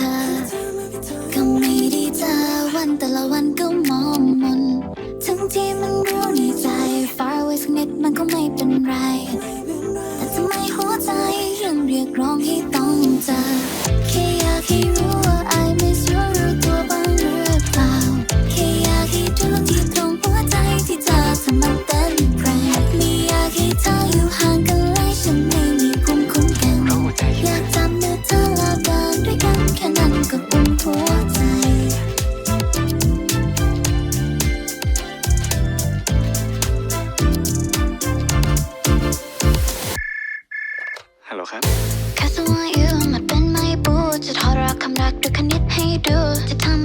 ธอ ก็ไม่ดีเจอวันแต่ละวันก็มองมนทั้งที่มันรู้ ฮัลโหลครับ แค่สมองอยู่มันเป็นไม่บูจะทอดรักคำรักด้วยคณิตให้ดูจะทำ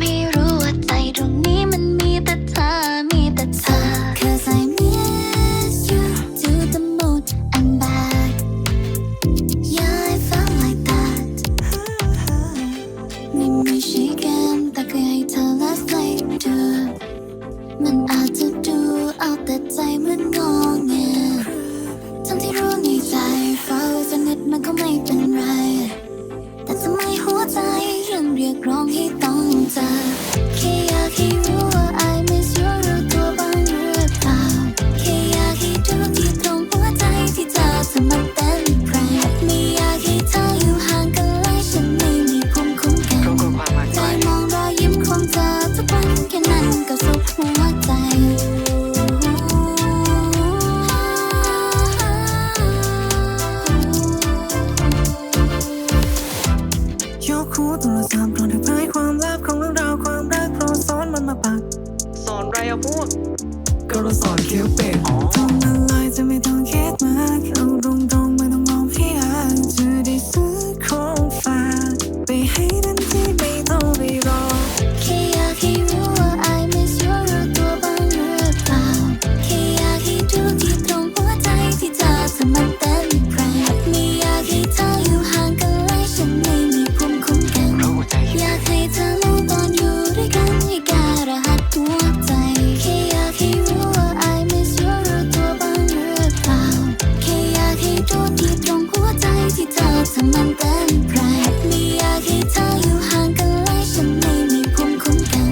เรียกร้องให้ต้องจากแค่อยากให้ pelo som que eu. ไม่อยากให้เธออยู่ห่างกันเลยฉันไม่มีภูมคุ้มกัน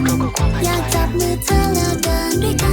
อยากจับมือเธอแล้วเดินด้วยกัน